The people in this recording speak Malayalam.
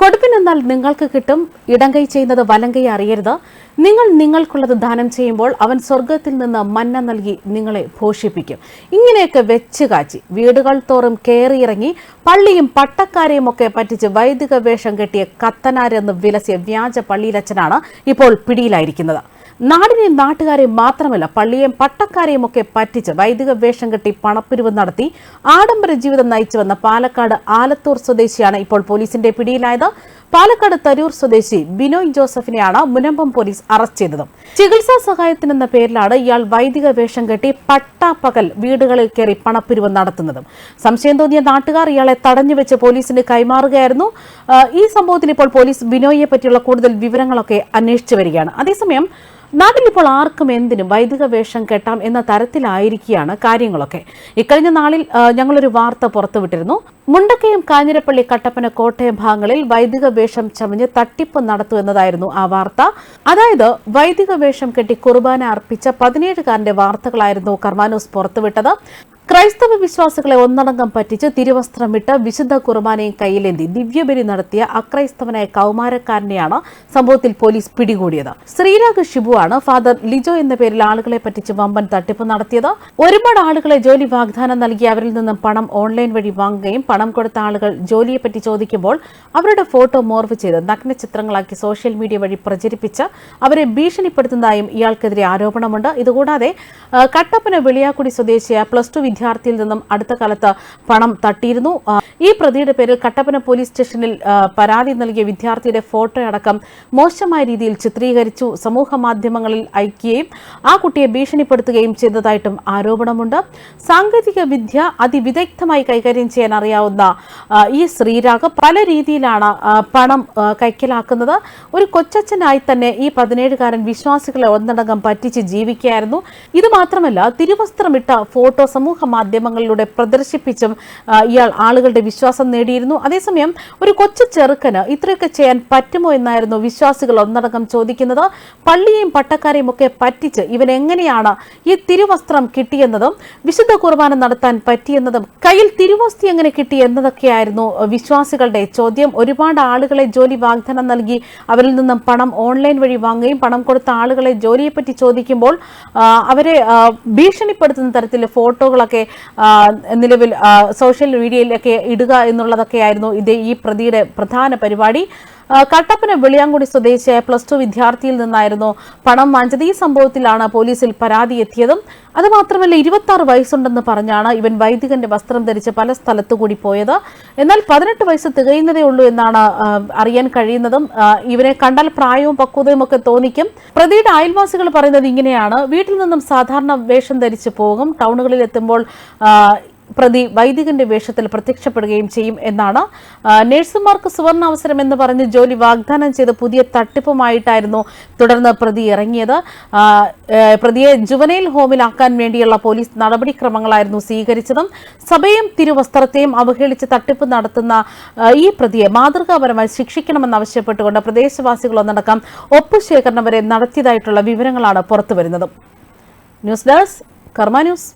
കൊടുപ്പിനെന്നാൽ നിങ്ങൾക്ക് കിട്ടും. ഇടങ്കൈ ചെയ്യുന്നത് വലങ്കൈ അറിയരുത്. നിങ്ങൾ നിങ്ങൾക്കുള്ളത് ദാനം ചെയ്യുമ്പോൾ അവൻ സ്വർഗത്തിൽ നിന്ന് മന്ന നൽകി നിങ്ങളെ പോഷിപ്പിക്കും. ഇങ്ങനെയൊക്കെ വെച്ച് കാച്ചി വീടുകൾ തോറും കയറിയിറങ്ങി പള്ളിയും പട്ടക്കാരെയും ഒക്കെ പറ്റിച്ച് വൈദിക വേഷം കെട്ടിയ കത്തനാരെന്ന് വിലസിയ വ്യാജ പള്ളിയിലച്ചനാണ് ഇപ്പോൾ പിടിയിലായിരിക്കുന്നത്. നാടിനെയും നാട്ടുകാരെയും മാത്രമല്ല പള്ളിയെയും പട്ടക്കാരെയും ഒക്കെ പറ്റിച്ച് വൈദിക വേഷം കെട്ടി പണപ്പിരിവ് നടത്തി ആഡംബര ജീവിതം നയിച്ചു വന്ന പാലക്കാട് ആലത്തൂർ സ്വദേശിയാണ് ഇപ്പോൾ പോലീസിന്റെ പിടിയിലായത്. പാലക്കാട് തരൂർ സ്വദേശി ബിനോയ് ജോസഫിനെയാണ് മുനമ്പം പോലീസ് അറസ്റ്റ് ചെയ്തത്. ചികിത്സാ സഹായത്തിനെന്ന പേരിലാണ് ഇയാൾ വൈദിക വേഷം കെട്ടി പട്ടാപ്പകൽ വീടുകളിൽ കയറി പണപ്പിരിവ് നടത്തുന്നതും. സംശയം തോന്നിയ നാട്ടുകാർ ഇയാളെ തടഞ്ഞുവെച്ച് പോലീസിന് കൈമാറുകയായിരുന്നു. ഈ സംഭവത്തിൽ ഇപ്പോൾ പോലീസ് ബിനോയിയെ പറ്റിയുള്ള കൂടുതൽ വിവരങ്ങളൊക്കെ അന്വേഷിച്ചു വരികയാണ്. അതേസമയം നാട്ടിൽ ഇപ്പോൾ ആർക്കും എന്തിനും വൈദിക വേഷം കെട്ടാം എന്ന തരത്തിലായിരിക്കുകയാണ് കാര്യങ്ങളൊക്കെ. ഇക്കഴിഞ്ഞ നാളിൽ ഞങ്ങളൊരു വാർത്ത പുറത്തുവിട്ടിരുന്നു. മുണ്ടക്കയം കാഞ്ഞിരപ്പള്ളി കട്ടപ്പന കോട്ടയം ഭാഗങ്ങളിൽ വൈദിക വേഷം ചമഞ്ഞ് തട്ടിപ്പ് നടത്തു എന്നതായിരുന്നു ആ വാർത്ത. അതായത് വൈദിക വേഷം കെട്ടി കുർബാന അർപ്പിച്ച പതിനേഴുകാരന്റെ വാർത്തകളായിരുന്നു കർമാനോസ് പുറത്തുവിട്ടത്. ക്രൈസ്തവ വിശ്വാസികളെ ഒന്നടങ്കം പറ്റിച്ച് തിരുവസ്ത്രമിട്ട് വിശുദ്ധ കുർബാനയും കയ്യിലെന്തി ദിവ്യബലി നടത്തിയ അക്രൈസ്തവനായ കൗമാരക്കാരനെയാണ് സംഭവത്തിൽ പോലീസ് പിടികൂടിയത്. ശ്രീരാഗ് ഷിബുവാണ് ഫാദർ ലിജോ എന്ന പേരിൽ ആളുകളെ പറ്റിച്ച് വമ്പൻ തട്ടിപ്പ് നടത്തിയത്. ഒരുപാട് ആളുകളെ ജോലി വാഗ്ദാനം നൽകി അവരിൽ നിന്നും പണം ഓൺലൈൻ വഴി വാങ്ങുകയും പണം കൊടുത്ത ആളുകൾ ജോലിയെപ്പറ്റി ചോദിക്കുമ്പോൾ അവരുടെ ഫോട്ടോ മോർവ് ചെയ്ത് നഗ്ന ചിത്രങ്ങളാക്കി സോഷ്യൽ മീഡിയ വഴി പ്രചരിപ്പിച്ച് അവരെ ഭീഷണിപ്പെടുത്തുന്നതായും ഇയാൾക്കെതിരെ ആരോപണമുണ്ട്. ഇതുകൂടാതെ കട്ടപ്പന വെളിയാക്കുടി സ്വദേശിയായ പ്ലസ് ടു വിദ്യാർത്ഥിയിൽ നിന്നും അടുത്ത കാലത്ത് പണം തട്ടിയിരുന്നു. ഈ പ്രതിയുടെ പേരിൽ കട്ടപ്പന പോലീസ് സ്റ്റേഷനിൽ പരാതി നൽകിയ വിദ്യാർത്ഥിയുടെ ഫോട്ടോ അടക്കം മോശമായ രീതിയിൽ ചിത്രീകരിച്ചു. സമൂഹ മാധ്യമങ്ങളിൽ അയക്കുകയും ആ കുട്ടിയെ ഭീഷണിപ്പെടുത്തുകയും ചെയ്തതായിട്ടും ആരോപണമുണ്ട്. സാങ്കേതിക വിദ്യ അതിവിദഗ്ധമായി കൈകാര്യം ചെയ്യാൻ അറിയാവുന്ന ഈ ശ്രീരാഗ് പല രീതിയിലാണ് പണം കൈക്കലാക്കുന്നത്. ഒരു കൊച്ചച്ഛനായി തന്നെ ഈ പതിനേഴുകാരൻ വിശ്വാസികളെ ഒന്നടങ്കം പറ്റിച്ച് ജീവിക്കുകയായിരുന്നു. ഇത് മാത്രമല്ല തിരുവസ്ത്രമിട്ട ഫോട്ടോ സമൂഹ മാധ്യമങ്ങളിലൂടെ പ്രദർശിപ്പിച്ചും ഇയാൾ ആളുകളുടെ വിശ്വാസം നേടിയിരുന്നു. അതേസമയം ഒരു കൊച്ചു ചെറുക്കന് ഇത്രയൊക്കെ ചെയ്യാൻ പറ്റുമോ എന്നായിരുന്നു വിശ്വാസികൾ ഒന്നടങ്കം ചോദിക്കുന്നത്. പള്ളിയെയും പട്ടക്കാരെയും ഒക്കെ പറ്റിച്ച് ഇവൻ എങ്ങനെയാണ് ഈ തിരുവസ്ത്രം കിട്ടിയെന്നതും വിശുദ്ധ കുർബാന നടത്താൻ പറ്റിയെന്നതും കയ്യിൽ തിരുവസ്തി എങ്ങനെ കിട്ടി എന്നതൊക്കെയായിരുന്നു വിശ്വാസികളുടെ ചോദ്യം. ഒരുപാട് ആളുകളെ ജോലി വാഗ്ദാനം നൽകി അവരിൽ നിന്നും പണം ഓൺലൈൻ വഴി വാങ്ങുകയും പണം കൊടുത്ത ആളുകളെ ജോലിയെപ്പറ്റി ചോദിക്കുമ്പോൾ അവരെ ഭീഷണിപ്പെടുത്തുന്ന തരത്തിൽ ഫോട്ടോകളൊക്കെ ആ, നിലവിൽ സോഷ്യൽ മീഡിയയിലൊക്കെ ഇടുക എന്നുള്ളതൊക്കെയായിരുന്നു ഇത് ഈ പ്രതിയുടെ പ്രധാന പരിപാടി. കട്ടപ്പന വെളിയാങ്കുടി സ്വദേശിയായ പ്ലസ് ടു വിദ്യാർത്ഥിയിൽ നിന്നായിരുന്നു പണം വാങ്ങിച്ചത്. ഈ സംഭവത്തിലാണ് പോലീസിൽ പരാതി എത്തിയതും അതുമാത്രമല്ല ഇരുപത്തി ആറ് വയസ്സുണ്ടെന്ന് പറഞ്ഞാണ് ഇവൻ വൈദികന്റെ വസ്ത്രം ധരിച്ച് പല സ്ഥലത്തു കൂടി പോയത്. എന്നാൽ പതിനെട്ട് വയസ്സ് തികയുന്നതേ ഉള്ളൂ എന്നാണ് അറിയാൻ കഴിയുന്നതും ഇവനെ കണ്ടാൽ പ്രായവും പക്വതയും ഒക്കെ തോന്നിക്കും. പ്രതിയുടെ അയൽവാസികൾ പറയുന്നത് ഇങ്ങനെയാണ്. വീട്ടിൽ നിന്നും സാധാരണ വേഷം ധരിച്ച് പോകും. ടൗണുകളിൽ എത്തുമ്പോൾ പ്രതി വൈദികന്റെ വേഷത്തിൽ പ്രത്യക്ഷപ്പെടുകയും ചെയ്യും എന്നാണ് നഴ്സുമാർക്ക് സുവർണ അവസരം എന്ന് പറഞ്ഞ് ജോലി വാഗ്ദാനം ചെയ്ത പുതിയ തട്ടിപ്പുമായിട്ടായിരുന്നു തുടർന്ന് പ്രതി ഇറങ്ങിയത്. പ്രതിയെ ജുവനൈൽ ഹോമിലാക്കാൻ വേണ്ടിയുള്ള പോലീസ് നടപടിക്രമങ്ങളായിരുന്നു സ്വീകരിച്ചതും സഭയും തിരുവസ്ത്രത്തെയും അവഹേളിച്ച് തട്ടിപ്പ് നടത്തുന്ന ഈ പ്രതിയെ മാതൃകാപരമായി ശിക്ഷിക്കണമെന്നാവശ്യപ്പെട്ടുകൊണ്ട് പ്രദേശവാസികൾ ഒന്നടക്കം ഒപ്പുശേഖരണം വരെ നടത്തിയതായിട്ടുള്ള വിവരങ്ങളാണ് പുറത്തുവരുന്നത്. News desk Karma news.